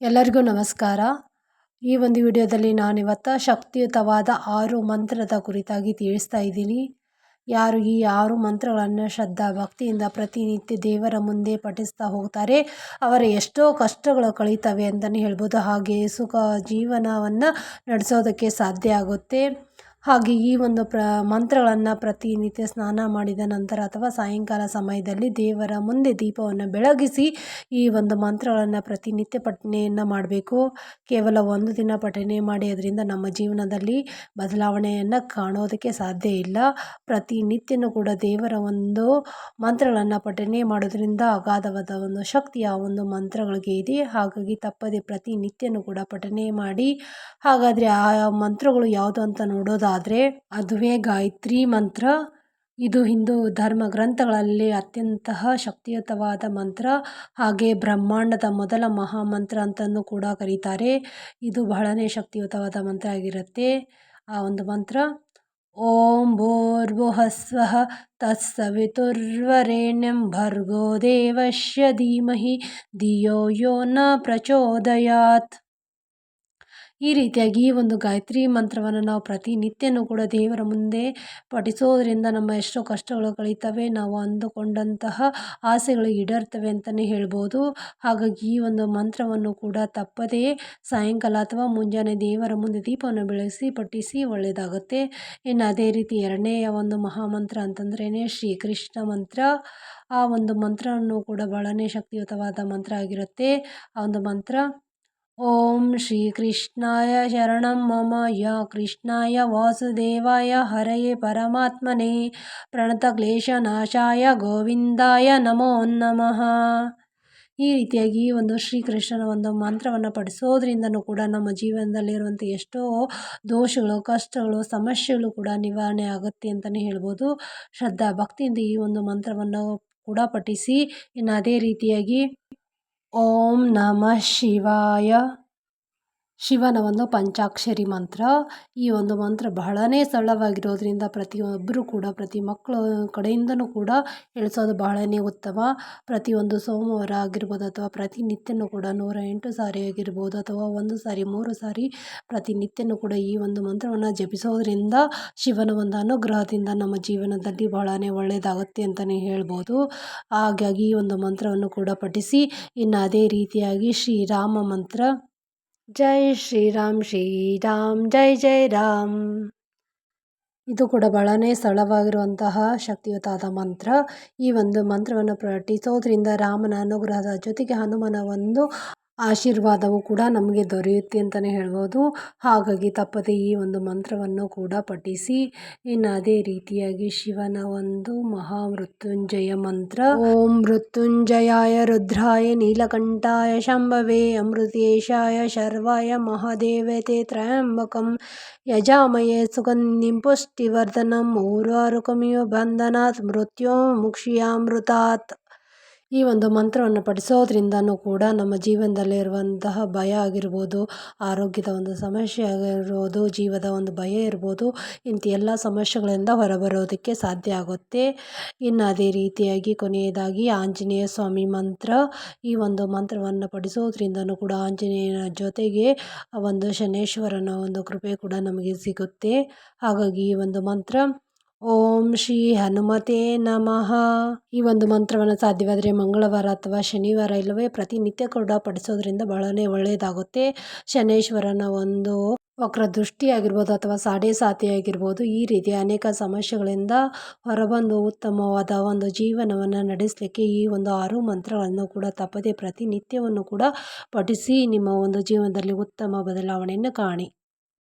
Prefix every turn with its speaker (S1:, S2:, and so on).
S1: ಎಲ್ಲರಿಗೂ ನಮಸ್ಕಾರ. ಈ ಒಂದು ವಿಡಿಯೋದಲ್ಲಿ ನಾನಿವತ್ತು ಶಕ್ತಿಯುತವಾದ ಆರು ಮಂತ್ರದ ಕುರಿತಾಗಿ ತಿಳಿಸ್ತಾ ಇದ್ದೀನಿ. ಯಾರು ಈ ಆರು ಮಂತ್ರಗಳನ್ನು ಶ್ರದ್ಧಾ ಭಕ್ತಿಯಿಂದ ಪ್ರತಿನಿತ್ಯ ದೇವರ ಮುಂದೆ ಪಠಿಸ್ತಾ ಹೋಗ್ತಾರೆ. ಅವರ ಎಷ್ಟೋ ಕಷ್ಟಗಳು ಕಳೀತವೆ ಅಂತಲೇ ಹೇಳ್ಬೋದು. ಹಾಗೆ ಸುಖ ಜೀವನವನ್ನು ನಡೆಸೋದಕ್ಕೆ ಸಾಧ್ಯ ಆಗುತ್ತೆ. ಹಾಗೆ ಈ ಒಂದು ಪ್ರ, ಮಂತ್ರಗಳನ್ನು ಪ್ರತಿನಿತ್ಯ ಸ್ನಾನ ಮಾಡಿದ ನಂತರ ಅಥವಾ ಸಾಯಂಕಾಲ ಸಮಯದಲ್ಲಿ ದೇವರ ಮುಂದೆ ದೀಪವನ್ನು ಬೆಳಗಿಸಿ ಈ ಒಂದು ಮಂತ್ರಗಳನ್ನು ಪ್ರತಿನಿತ್ಯ ಪಠನೆಯನ್ನು ಮಾಡಬೇಕು. ಕೇವಲ ಒಂದು ದಿನ ಪಠನೆ ಮಾಡಿ ಅದರಿಂದ ನಮ್ಮ ಜೀವನದಲ್ಲಿ ಬದಲಾವಣೆಯನ್ನು ಕಾಣೋದಕ್ಕೆ ಸಾಧ್ಯ ಇಲ್ಲ. ಪ್ರತಿನಿತ್ಯನೂ ಕೂಡ ದೇವರ ಒಂದು ಮಂತ್ರಗಳನ್ನು ಪಠನೆ ಮಾಡೋದ್ರಿಂದ ಅಗಾಧವಾದ ಒಂದು ಶಕ್ತಿ ಆ ಒಂದು ಮಂತ್ರಗಳಿಗೆ ಇದೆ. ಹಾಗಾಗಿ ತಪ್ಪದೆ ಪ್ರತಿನಿತ್ಯನೂ ಕೂಡ ಪಠನೆ ಮಾಡಿ ಹಾಗಾದರೆ ಆ ಮಂತ್ರಗಳು ಯಾವುದು ಅಂತ ನೋಡೋದಾದರೆ ಅದುವೇ ಗಾಯತ್ರಿ ಮಂತ್ರ. ಇದು ಹಿಂದೂ ಧರ್ಮ ಗ್ರಂಥಗಳಲ್ಲಿ ಅತ್ಯಂತ ಶಕ್ತಿಯುತವಾದ ಮಂತ್ರ. ಹಾಗೆ ಬ್ರಹ್ಮಾಂಡದ ಮೊದಲ ಮಹಾಮಂತ್ರ ಅಂತಲೂ ಕೂಡ ಕರೀತಾರೆ. ಇದು ಬಹಳನೇ ಶಕ್ತಿಯುತವಾದ ಮಂತ್ರ ಆಗಿರುತ್ತೆ. ಆ ಒಂದು ಮಂತ್ರ, ಓಂ ಭೂರ್ಭುವಃ ತತ್ಸವಿತುರ್ವರೆಣ್ಯಂ ಭರ್ಗೋ ದೇವಶ್ಯ ಧೀಮಹಿ, ಧಿಯೋ ಯೋ ನ ಪ್ರಚೋದಯಾತ್. ಈ ರೀತಿಯಾಗಿ ಈ ಒಂದು ಗಾಯತ್ರಿ ಮಂತ್ರವನ್ನು ನಾವು ಪ್ರತಿನಿತ್ಯನೂ ಕೂಡ ದೇವರ ಮುಂದೆ ಪಠಿಸೋದ್ರಿಂದ ನಮ್ಮ ಎಷ್ಟೋ ಕಷ್ಟಗಳು ಕಳೀತವೆ, ನಾವು ಅಂದುಕೊಂಡಂತಹ ಆಸೆಗಳು ಈಡೇರ್ತವೆ ಅಂತಲೇ ಹೇಳ್ಬೋದು. ಹಾಗಾಗಿ ಈ ಒಂದು ಮಂತ್ರವನ್ನು ಕೂಡ ತಪ್ಪದೇ ಸಾಯಂಕಾಲ ಅಥವಾ ಮುಂಜಾನೆ ದೇವರ ಮುಂದೆ ದೀಪವನ್ನು ಬೆಳೆಸಿ ಪಠಿಸಿ ಒಳ್ಳೆಯದಾಗುತ್ತೆ. ಇನ್ನು ಅದೇ ರೀತಿ ಎರಡನೆಯ ಒಂದು ಮಹಾಮಂತ್ರ ಅಂತಂದ್ರೇ ಶ್ರೀಕೃಷ್ಣ ಮಂತ್ರ. ಆ ಒಂದು ಮಂತ್ರವನ್ನು ಕೂಡ ಬಹಳನೇ ಶಕ್ತಿಯುತವಾದ ಮಂತ್ರ ಆಗಿರುತ್ತೆ. ಆ ಒಂದು ಮಂತ್ರ ಓಂ ಶ್ರೀ ಕೃಷ್ಣಾಯ ಶರಣಂ ಮಮ ಯ ಕೃಷ್ಣಾಯ ವಾಸುದೇವಾಯ ಹರಯೇ ಪರಮಾತ್ಮನೇ ಪ್ರಣತಕ್ಲೇಶನಾಶಾಯ ಗೋವಿಂದಾಯ ನಮೋ ನಮಃ ಈ ರೀತಿಯಾಗಿ ಒಂದು ಶ್ರೀಕೃಷ್ಣನ ಒಂದು ಮಂತ್ರವನ್ನು ಪಡಿಸೋದ್ರಿಂದನೂ ಕೂಡ ನಮ್ಮ ಜೀವನದಲ್ಲಿರುವಂಥ ಎಷ್ಟೋ ದೋಷಗಳು, ಕಷ್ಟಗಳು, ಸಮಸ್ಯೆಗಳು ಕೂಡ ನಿವಾರಣೆ ಆಗುತ್ತೆ ಅಂತಲೇ ಹೇಳ್ಬೋದು. ಶ್ರದ್ಧಾ ಭಕ್ತಿಯಿಂದ ಈ ಒಂದು ಮಂತ್ರವನ್ನು ಕೂಡ ಪಠಿಸಿ ಇನ್ನು ಅದೇ ರೀತಿಯಾಗಿ ಓಂ ನಮಃ ಶಿವಾಯ ಶಿವನ ಒಂದು ಪಂಚಾಕ್ಷರಿ ಮಂತ್ರ. ಈ ಒಂದು ಮಂತ್ರ ಬಹಳನೇ ಸರಳವಾಗಿರೋದ್ರಿಂದ ಪ್ರತಿಯೊಬ್ಬರು ಕೂಡ, ಪ್ರತಿ ಮಕ್ಕಳು ಕಡೆಯಿಂದನೂ ಕೂಡ ಹೇಳಿಸೋದು ಬಹಳನೇ ಉತ್ತಮ. ಪ್ರತಿಯೊಂದು ಸೋಮವಾರ ಆಗಿರ್ಬೋದು ಅಥವಾ ಪ್ರತಿನಿತ್ಯನೂ ಕೂಡ ನೂರ ಎಂಟು ಸಾರಿ ಆಗಿರ್ಬೋದು ಅಥವಾ ಒಂದು ಸಾರಿ, ಮೂರು ಸಾರಿ ಪ್ರತಿನಿತ್ಯನೂ ಕೂಡ ಈ ಒಂದು ಮಂತ್ರವನ್ನು ಜಪಿಸೋದ್ರಿಂದ ಶಿವನ ಒಂದು ಅನುಗ್ರಹದಿಂದ ನಮ್ಮ ಜೀವನದಲ್ಲಿ ಬಹಳನೇ ಒಳ್ಳೆಯದಾಗುತ್ತೆ ಅಂತಲೇ ಹೇಳ್ಬೋದು. ಹಾಗಾಗಿ ಈ ಒಂದು ಮಂತ್ರವನ್ನು ಕೂಡ ಪಠಿಸಿ, ಇನ್ನು ಅದೇ ರೀತಿಯಾಗಿ ಶ್ರೀರಾಮ ಮಂತ್ರ. ಜೈ ಶ್ರೀರಾಮ್ ಶ್ರೀರಾಮ್, ಜೈ ಜೈ ರಾಮ್. ಇದು ಕೂಡ ಬಹಳನೇ ಸರಳವಾಗಿರುವಂತಹ ಶಕ್ತಿಯುತಾದ ಮಂತ್ರ. ಈ ಒಂದು ಮಂತ್ರವನ್ನು ಪಠಿಸೋದ್ರಿಂದ ರಾಮನ ಅನುಗ್ರಹದ ಜೊತೆಗೆ ಹನುಮನ ಒಂದು ಆಶೀರ್ವಾದವು ಕೂಡ ನಮಗೆ ದೊರೆಯುತ್ತೆ ಅಂತಲೇ ಹೇಳ್ಬೋದು. ಹಾಗಾಗಿ ತಪ್ಪದೆ ಈ ಒಂದು ಮಂತ್ರವನ್ನು ಕೂಡ ಪಠಿಸಿ. ಇನ್ನು ಅದೇ ರೀತಿಯಾಗಿ ಶಿವನ ಒಂದು ಮಹಾಮೃತ್ಯುಂಜಯ ಮಂತ್ರ. ಓಂ ಮೃತ್ಯುಂಜಯಾಯ ರುದ್ರಾಯ ನೀಲಕಂಠಾಯ ಶಂಭವೇ ಅಮೃತೇಶಾಯ ಶರ್ವಾಯ ಮಹಾದೇವತೆ ತ್ರಯಂಬಕಂ. ಯಜಾಮಯೇ ಸುಗಂಧಿಂ ಪುಷ್ಟಿವರ್ಧನಂ ಊರ್ವಾರುಕಮಿವ ಬಂಧನಾತ್ ಮೃತ್ಯೋ ಮುಕ್ಷಿಯಾಮೃತಾತ್ ಈ ಒಂದು ಮಂತ್ರವನ್ನು ಪಠಿಸೋದ್ರಿಂದನೂ ಕೂಡ ನಮ್ಮ ಜೀವನದಲ್ಲಿ ಇರುವಂತಹ ಭಯ ಆಗಿರ್ಬೋದು, ಆರೋಗ್ಯದ ಒಂದು ಸಮಸ್ಯೆ ಆಗಿರ್ಬೋದು, ಜೀವದ ಒಂದು ಭಯ ಇರ್ಬೋದು, ಇಂಥ ಎಲ್ಲ ಸಮಸ್ಯೆಗಳಿಂದ ಹೊರಬರೋದಕ್ಕೆ ಸಾಧ್ಯ ಆಗುತ್ತೆ. ಇನ್ನು ಅದೇ ರೀತಿಯಾಗಿ ಕೊನೆಯದಾಗಿ ಆಂಜನೇಯ ಸ್ವಾಮಿ ಮಂತ್ರ. ಈ ಒಂದು ಮಂತ್ರವನ್ನು ಪಠಿಸೋದ್ರಿಂದನೂ ಕೂಡ ಆಂಜನೇಯನ ಜೊತೆಗೆ ಒಂದು ಶನೇಶ್ವರನ ಒಂದು ಕೃಪೆ ಕೂಡ ನಮಗೆ ಸಿಗುತ್ತೆ. ಹಾಗಾಗಿ ಈ ಒಂದು ಮಂತ್ರ ಓಂ ಶ್ರೀ ಹನುಮತೆ ನಮಃ. ಈ ಒಂದು ಮಂತ್ರವನ್ನು ಸಾಧ್ಯವಾದರೆ ಮಂಗಳವಾರ ಅಥವಾ ಶನಿವಾರ ಇಲ್ಲವೇ ಪ್ರತಿನಿತ್ಯ ಕೂಡ ಪಡಿಸೋದ್ರಿಂದ ಬಹಳನೇ ಒಳ್ಳೆಯದಾಗುತ್ತೆ ಶನೇಶ್ವರನ ಒಂದು ವಕ್ರ ದೃಷ್ಟಿ ಆಗಿರ್ಬೋದು ಅಥವಾ ಸಾಡೆ ಸಾತಿ ಆಗಿರ್ಬೋದು ಈ ರೀತಿ ಅನೇಕ ಸಮಸ್ಯೆಗಳಿಂದ ಹೊರಬಂದು ಉತ್ತಮವಾದ ಒಂದು ಜೀವನವನ್ನು ನಡೆಸಲಿಕ್ಕೆ ಈ ಒಂದು ಆರು ಮಂತ್ರಗಳನ್ನು ಕೂಡ ತಪ್ಪದೆ ಪ್ರತಿನಿತ್ಯವನ್ನು ಕೂಡ ಪಠಿಸಿ ನಿಮ್ಮ ಒಂದು ಜೀವನದಲ್ಲಿ ಉತ್ತಮ ಬದಲಾವಣೆಯನ್ನು ಕಾಣಿ.